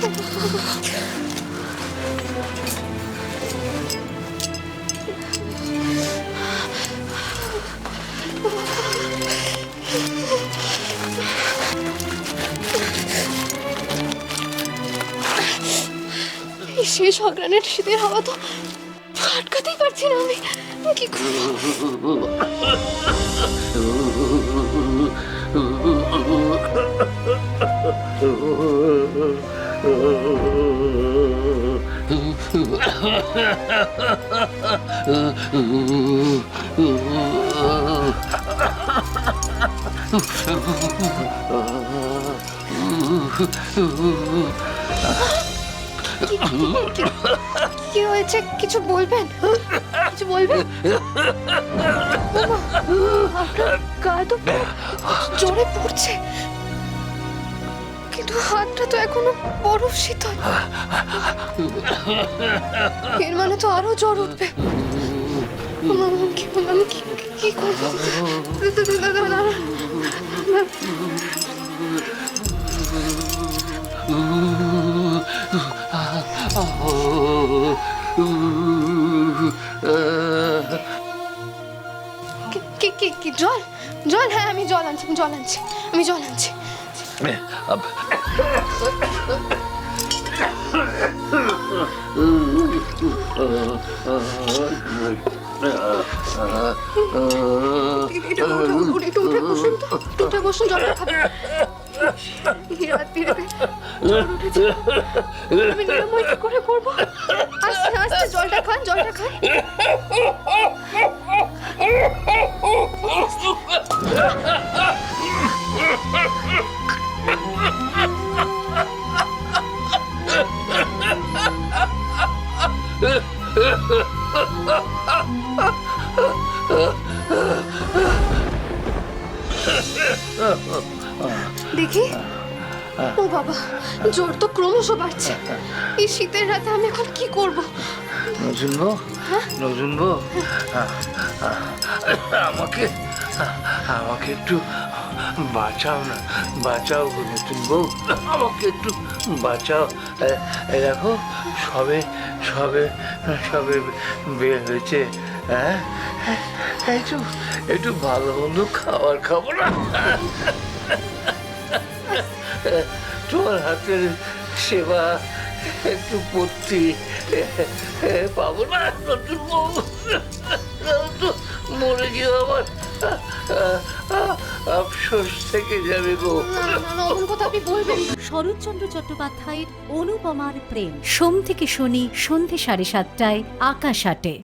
শেষ অগ্রানের শীতের হাওয়া তো আটকাতেই পারছি না আমি কি করব? কি হয়েছে? কিছু বলবেন? কিছু বলবেন? আপনার গায়ে জোরে পড়ছে। কিন্তু হাতটা তো এখনও বরফ শীতল এর মানে তো আরও জ্বর উঠবে। আমি কি করব? কি জল? জল? হ্যাঁ আমি জল আনছি, আমি জল আনছি, আমি জল আনছি। উঠে- বসুন কি করে করব জলটা খান জলটা খান দেখি? ও বাবা জোর তো ক্রমশ বাড়ছে। এই শীতের রাতে আমি এখন কি করব? নতুন বউ নতুন বউ আমাকে আমাকে একটু বাঁচাও না বাঁচাও নতুন বউ আমাকে একটু বাঁচাও। দেখো সবে সবে সবে বের হয়েছে হ্যাঁ? একটু একটু ভালো মন্দ খাবার খাব না? তোমার হাতের সেবা একটু পাবো না মরে গিয়ে আমার। শরৎচন্দ্র চট্টোপাধ্যায়ের অনুপমার প্রেম। সোম থেকে শনি সন্ধে সাড়ে সাতটায়, আকাশ আটে।